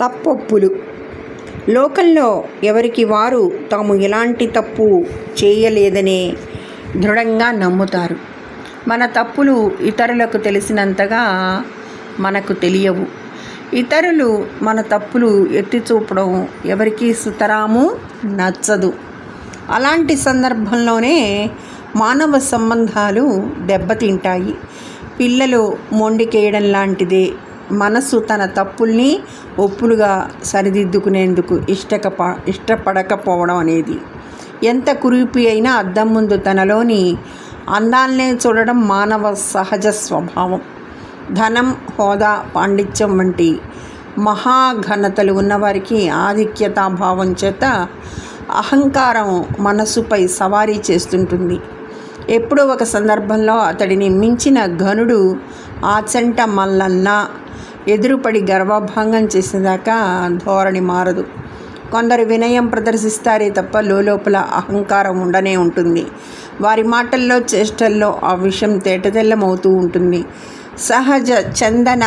తప్పొప్పులు. లోకంలో ఎవరికి వారు తాము ఎలాంటి తప్పు చేయలేదనే దృఢంగా నమ్ముతారు. మన తప్పులు ఇతరులకు తెలిసినంతగా మనకు తెలియవు. ఇతరులు మన తప్పులు ఎత్తి చూపడం ఎవరికి సుతరాము నచ్చదు. అలాంటి సందర్భంలోనే మానవ సంబంధాలు దెబ్బతింటాయి. పిల్లలు మొండికేయడం లాంటిదే. మనసు తన తప్పుల్ని ఒప్పులుగా సరిదిద్దుకునేందుకు ఇష్టక ఇష్టపడకపోవడం అనేది. ఎంత కురిపి అయినా అద్దం ముందు తనలోని అందాలనే చూడడం మానవ సహజ స్వభావం. ధనం హోదా పాండిత్యం వంటి మహాఘనతలు ఉన్నవారికి ఆధిక్యతాభావం చేత అహంకారం మనసుపై సవారీ చేస్తుంటుంది. ఎప్పుడో ఒక సందర్భంలో అతడిని మించిన ఘనుడు ఆచంట మల్లన్న ఎదురుపడి గర్వభంగం చేసేదాకా ధోరణి మారదు. కొందరు వినయం ప్రదర్శిస్తారే తప్ప లోపల అహంకారం ఉండనే ఉంటుంది. వారి మాటల్లో చేష్టల్లో ఆ విషయం తేటతెల్లమవుతూ ఉంటుంది. సహజ చందన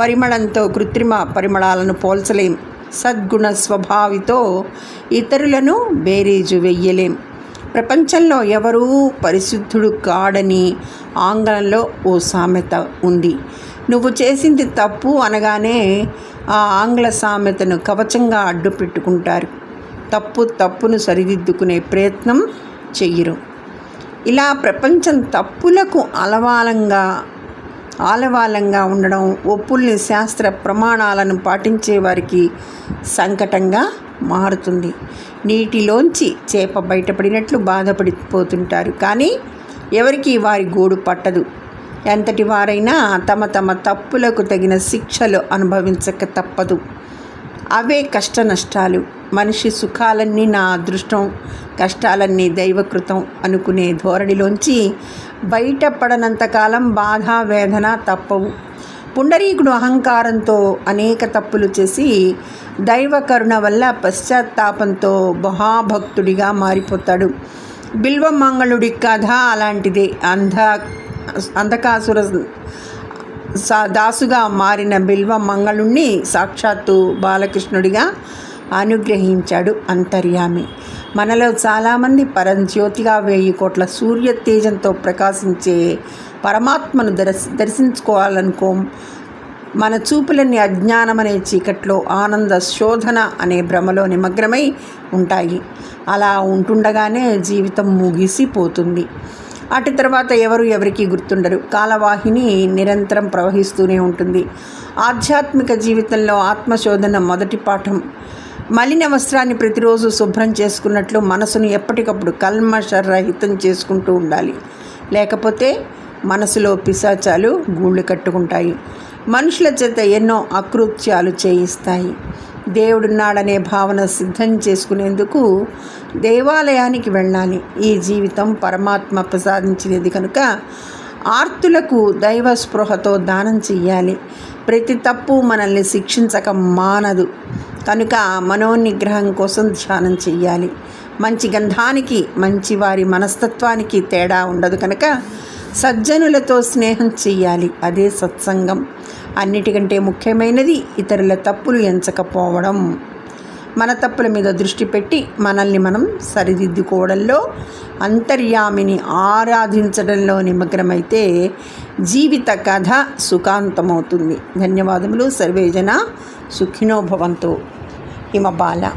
పరిమళంతో కృత్రిమ పరిమళాలను పోల్చలేం. సద్గుణ స్వభావితో ఇతరులను బేరీజు వెయ్యలేం. ప్రపంచంలో ఎవరూ పరిశుద్ధుడు కాడని ఆంగ్లంలో ఓ సామెత ఉంది. నువ్వు చేసింది తప్పు అనగానే ఆ ఆంగ్ల సామెతను కవచంగా అడ్డు పెట్టుకుంటారు. తప్పు తప్పును సరిదిద్దుకునే ప్రయత్నం చెయ్యరు. ఇలా ప్రపంచం తప్పులకు అలవాలంగా ఆలవాలంగా ఉండడం ఒప్పుల్ని శాస్త్ర ప్రమాణాలను పాటించే వారికి సంకటంగా మారుతుంది. నీటిలోంచి చేప బయటపడినట్లు బాధపడిపోతుంటారు. కానీ ఎవరికి వారి గోడు పట్టదు. ఎంతటి వారైనా తమ తమ తప్పులకు తగిన శిక్షలు అనుభవించక తప్పదు. అవే కష్ట నష్టాలు మనిషి సుఖాలన్నీ నా అదృష్టం కష్టాలన్నీ దైవకృతం అనుకునే ధోరణిలోంచి బయటపడనంతకాలం బాధ వేదన తప్పవు. పుండరీకుడు అహంకారంతో అనేక తప్పులు చేసి దైవ కరుణ వల్ల పశ్చాత్తాపంతో మహాభక్తుడిగా మారిపోతాడు. బిల్వమంగళుడి కథ అలాంటిదే. అంధ అంధకాసుర దాసుగా మారిన బిల్వ మంగళుణ్ణి సాక్షాత్తు బాలకృష్ణుడిగా అనుగ్రహించాడు అంతర్యామి. మనలో చాలామంది పరంజ్యోతిగా వేయి కోట్ల సూర్య తేజంతో ప్రకాశించే పరమాత్మను దర్శ దర్శించుకోవాలనుకో. మన చూపులన్నీ అజ్ఞానం అనే చీకట్లో ఆనంద శోధన అనే భ్రమలో నిమగ్నమై ఉంటాయి. అలా ఉంటుండగానే జీవితం ముగిసిపోతుంది. అటు తర్వాత ఎవరు ఎవరికి గుర్తుండరు. కాలవాహిని నిరంతరం ప్రవహిస్తూనే ఉంటుంది. ఆధ్యాత్మిక జీవితంలో ఆత్మశోధన మొదటి పాఠం. మలిన వస్త్రాన్ని ప్రతిరోజు శుభ్రం చేసుకున్నట్లు మనసును ఎప్పటికప్పుడు కల్మషరహితం చేసుకుంటూ ఉండాలి. లేకపోతే మనసులో పిశాచాలు గూళ్ళు కట్టుకుంటాయి. మనుషుల చేత ఎన్నో అకృత్యాలు చేయిస్తాయి. దేవుడున్నాడనే భావన సిద్ధం చేసుకునేందుకు దేవాలయానికి వెళ్ళాలి. ఈ జీవితం పరమాత్మ ప్రసాదించినది కనుక ఆర్తులకు దైవ స్పృహతో దానం చెయ్యాలి. ప్రతి తప్పు మనల్ని శిక్షించక మానదు. కనుక మనోనిగ్రహం కోసం ధ్యానం చెయ్యాలి. మంచి గంధానికి మంచి వారి మనస్తత్వానికి తేడా ఉండదు కనుక సజ్జనులతో స్నేహం చెయ్యాలి. అదే సత్సంగం. అన్నిటికంటే ముఖ్యమైనది ఇతరుల తప్పులు ఎంచకపోవడం. మన తప్పుల మీద దృష్టి పెట్టి మనల్ని మనం సరిదిద్దుకోవడంలో అంతర్యామిని ఆరాధించడంలో నిమగ్నమైతే జీవిత కథ సుఖాంతమవుతుంది. ధన్యవాదములు. సర్వేజన సుఖినోభవంతో హిమబాల